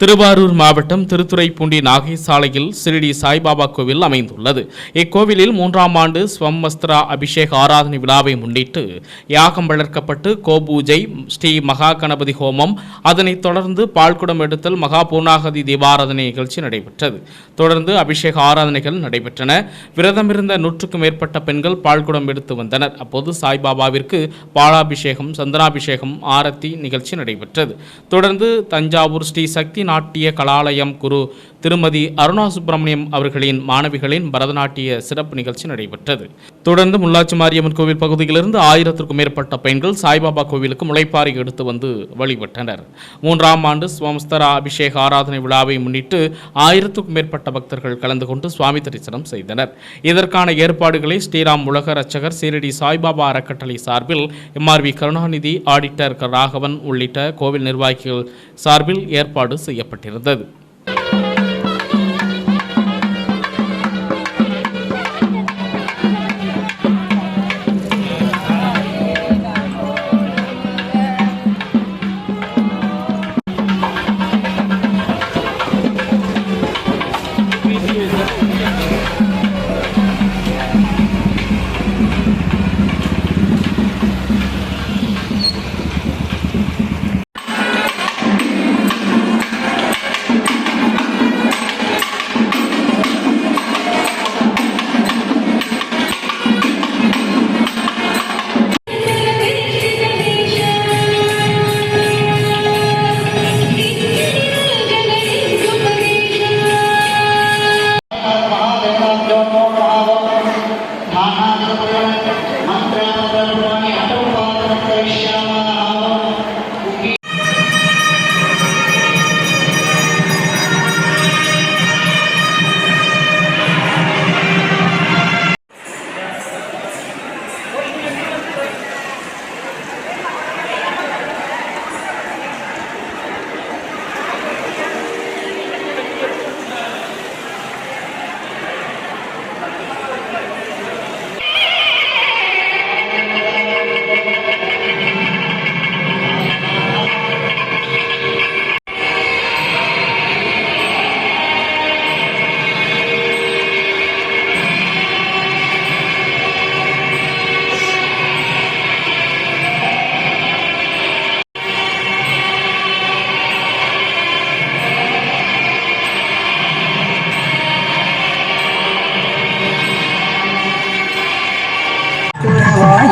திருவாரூர் மாவட்டம் திருத்துறைப்பூண்டி நாகை சாலையில் சிறிடி சாய்பாபா கோவில் அமைந்துள்ளது. இக்கோவிலில் மூன்றாம் ஆண்டு ஸ்வம்மஸ்திரா அபிஷேக ஆராதனை விழாவை முன்னிட்டு யாகம் வளர்க்கப்பட்டு கோபூஜை ஸ்ரீ மகா கணபதி ஹோமம் அதனைத் தொடர்ந்து பால்குடம் எடுத்தல் மகா பூர்ணாகதி தீபாராதனை நிகழ்ச்சி நடைபெற்றது. தொடர்ந்து அபிஷேக ஆராதனைகள் நடைபெற்றன. விரதமிருந்த நூற்றுக்கும் மேற்பட்ட பெண்கள் பால்குடம் எடுத்து வந்தனர். அப்போது சாய்பாபாவிற்கு பாலாபிஷேகம் சந்தனாபிஷேகம் ஆரத்தி நிகழ்ச்சி நடைபெற்றது. தொடர்ந்து தஞ்சாவூர் ஸ்ரீ சக்தி நாட்டிய கலாலயம் குரு திருமதி அருணா சுப்பிரமணியம் அவர்களின் மாணவிகளின் பரதநாட்டிய சிறப்பு நிகழ்ச்சி நடைபெற்றது. தொடர்ந்து முல்லாச்சி மாரியம்மன் கோவில் பகுதியிலிருந்து ஆயிரத்திற்கும் மேற்பட்ட பெண்கள் சாய்பாபா கோவிலுக்கு முளைப்பாறை எடுத்து வந்து வழிபட்டனர். மூன்றாம் ஆண்டு ஸ்வம்ஸ்தரா அபிஷேக ஆராதனை விழாவை முன்னிட்டு ஆயிரத்துக்கும் மேற்பட்ட பக்தர்கள் கலந்து கொண்டு சுவாமி தரிசனம் செய்தனர். இதற்கான ஏற்பாடுகளை ஸ்ரீராம் உலக ரச்சகர் சீரடி சாய்பாபா அறக்கட்டளை சார்பில் எம்ஆர்வி கருணாநிதி ஆடிட்டர் ராகவன் உள்ளிட்ட கோவில் நிர்வாகிகள் சார்பில் ஏற்பாடு செய்யப்பட்டிருந்தது.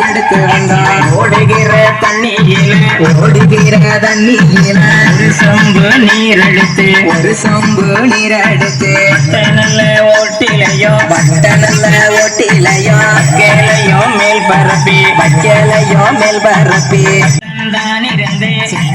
எடுத்து வந்தான் ஓடுகிற தண்ணியில ஓடுகிற தண்ணியில ஒரு சொம்பு நீர் எடுத்து ஒரு சொம்பு நீர் எடுத்து நல்ல ஓட்டிலையோ பட்ட நல்ல ஓட்டிலையோ கேளையோ மேல் பரப்பி வைக்கலையோ மேல் பரப்பி. தான் இருந்து சித்தம்